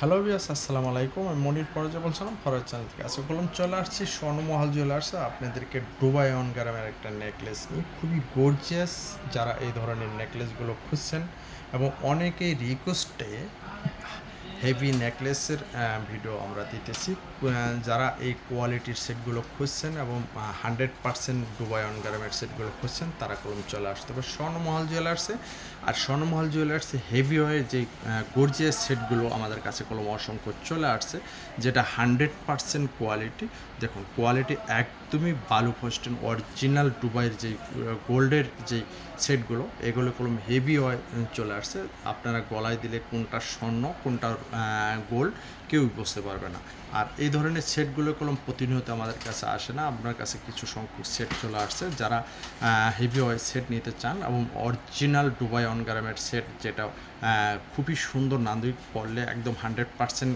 Hello বিয়াস আসসালামু আলাইকুম। আমি মনির পরাজয় বলছিলাম ফরাজ চ্যানেল থেকে। আজকে বললাম, চলে আসছি স্বর্ণমহল জুয়েলার্স আপনাদেরকে ডুবাই অন গ্রামের একটা নেকলেস নিয়ে। খুবই গর্জিয়াস যারা এই ধরনের নেকলেসগুলো খুঁজছেন এবং অনেকেই রিকোয়েস্টে হেভি নেকলেসের ভিডিও আমরা দিতেছি। যারা এই কোয়ালিটির সেটগুলো খুঁজছেন এবং হান্ড্রেড পার্সেন্ট ডুবাই অন গ্রামের সেটগুলো খুঁজছেন, তারা কলম চলে আসতে হবে স্বর্ণমহল জুয়েলার্সে আর স্বর্ণমহল জুয়েলার্সে হেভি ওয়ের যে গর্জিয়াস সেটগুলো আমাদের কাছে কলম অসংখ্য চলে আসছে, যেটা হান্ড্রেড পার্সেন্ট কোয়ালিটি দেখুন কোয়ালিটি একদমই বালু ফস্টেন অরিজিনাল ডুবাইয়ের যে গোল্ডের যে সেটগুলো, এগুলো কলম হেভি হয় চলে আসছে। আপনারা গলায় দিলে কোনটা স্বর্ণ, কোনটা গোল কেউই বুঝতে পারবে না। আর এই ধরনের সেটগুলো কলম প্রতিনিয়ত আমাদের কাছে আসে না। আপনার কাছে কিছু সংখ্যক সেট চলে আসছে যারা হেভি ওয়ের সেট নিতে চান এবং অরিজিনাল ডুবাই অনগ্রামের সেট যেটা খুবই সুন্দর নান্দনিক পড়লে একদম হান্ড্রেড পার্সেন্ট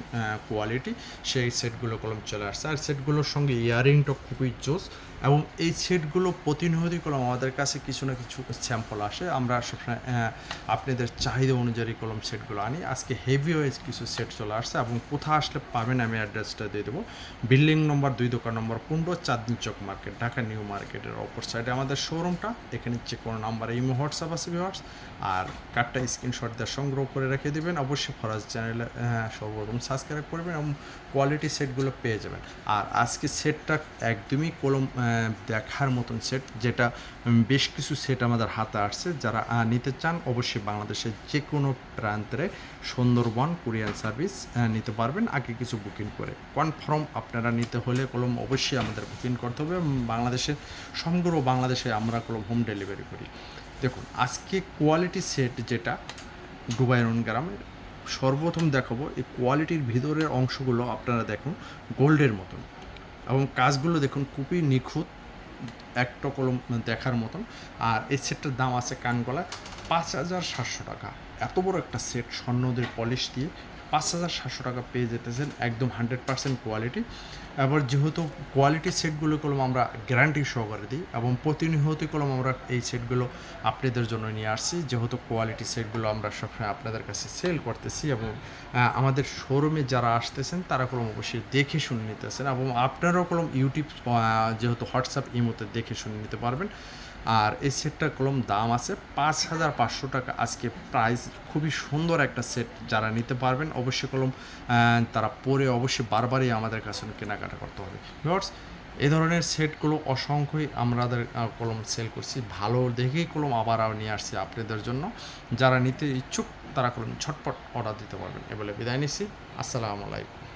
কোয়ালিটি সেই সেটগুলো কলম চলে আসছে। আর সেটগুলোর সঙ্গে ইয়ারিংটা খুবই জোস এবং এই সেটগুলো প্রতিনিয়তই কলম আমাদের কাছে কিছু না কিছু স্যাম্পল আসে। আমরা সবসময় আপনাদের চাহিদা অনুযায়ী কলম সেটগুলো আনি। আজকে হেভি ওয়েজ কিছু সেট চলে আসছে এবং কোথায় আসলে পাবেন, আমি অ্যাড্রেসটা দিয়ে দেবো। বিল্ডিং নম্বর দুই, দোকান নম্বর পনেরো, চাঁদনি চক মার্কেট ঢাকা নিউ মার্কেটের অপর সাইডে আমাদের শোরুমটা এখানে চেক কোনো নাম্বার ইমো হোয়াটসঅ্যাপ আছে ভিওয়ার্স আর কার্ডটা স্ক্রিনশট দিয়ে সংগ্রহ করে রেখে দেবেন। অবশ্যই ফরাজ চ্যানেলে সর্বপ্রথম সাবস্ক্রাইব করবেন এবং কোয়ালিটি সেটগুলো পেয়ে যাবেন। আর আজকে সেটটা একদমই কলম দেখার মতন সেট যেটা বেশ কিছু সেট আমাদের হাতে আসছে। যারা নিতে চান, অবশ্যই বাংলাদেশের যে কোনো প্রান্তে সুন্দরবন কুরিয়ার সার্ভিস নিতে পারবেন আগে কিছু বুকিং করে। কনফার্ম আপনারা নিতে হলে কলম অবশ্যই আমাদের বুকিং করতে হবে। এবং বাংলাদেশের সমগ্র বাংলাদেশে আমরা কলম হোম ডেলিভারি করি। দেখুন, আজকে কোয়ালিটি সেট যেটা ডুবাই গ্রামের, সর্বপ্রথম দেখাবো এই কোয়ালিটির ভিতরের অংশগুলো আপনারা দেখুন গোল্ডের মতন। এবং কাজগুলো দেখুন খুবই নিখুঁত। একটা কলম দেখার মতন। আর এই সেটটার দাম আছে কানগলা পাঁচ হাজার সাতশো টাকা। এত বড় একটা সেট, স্বর্ণদের পলিশ দিয়ে পাঁচ হাজার সাতশো টাকা পেয়ে যেতেছেন একদম হান্ড্রেড পার্সেন্ট কোয়ালিটি। এবার যেহেতু কোয়ালিটি সেটগুলো কলম আমরা গ্যারান্টি সহকারে দিই এবং প্রতিনিয়ত কলম আমরা এই সেটগুলো আপনাদের জন্য নিয়ে আসছি। যেহেতু কোয়ালিটি সেটগুলো আমরা সবসময় আপনাদের কাছে সেল করতেছি এবং আমাদের শোরুমে যারা আসতেছেন তারা কলম অবশ্যই দেখে শুনে নিতেছেন এবং আপনারাও কলম ইউটিউব যেহেতু হোয়াটসঅ্যাপ ইমোতে দেখে শুনে নিতে পারবেন। আর এই সেটটার কলম দাম আছে পাঁচ হাজার পাঁচশো টাকা। আজকে প্রাইস খুবই সুন্দর একটা সেট যারা নিতে পারবেন, অবশ্যই কলম তারা পরে অবশ্যই বারবারই আমাদের কাছে কেনাকাটা করতে হবে। ভিউয়ার্স এই ধরনের সেটগুলো অসংখ্যই আমাদের কলম সেল করছি। ভালো দেখেই কলম আবার নিয়ে আসছি আপনাদের জন্য। যারা নিতে ইচ্ছুক, তারা কলম ছটপট অর্ডার দিতে পারবেন। এ বলে বিদায় নিচ্ছি। আসসালামু আলাইকুম।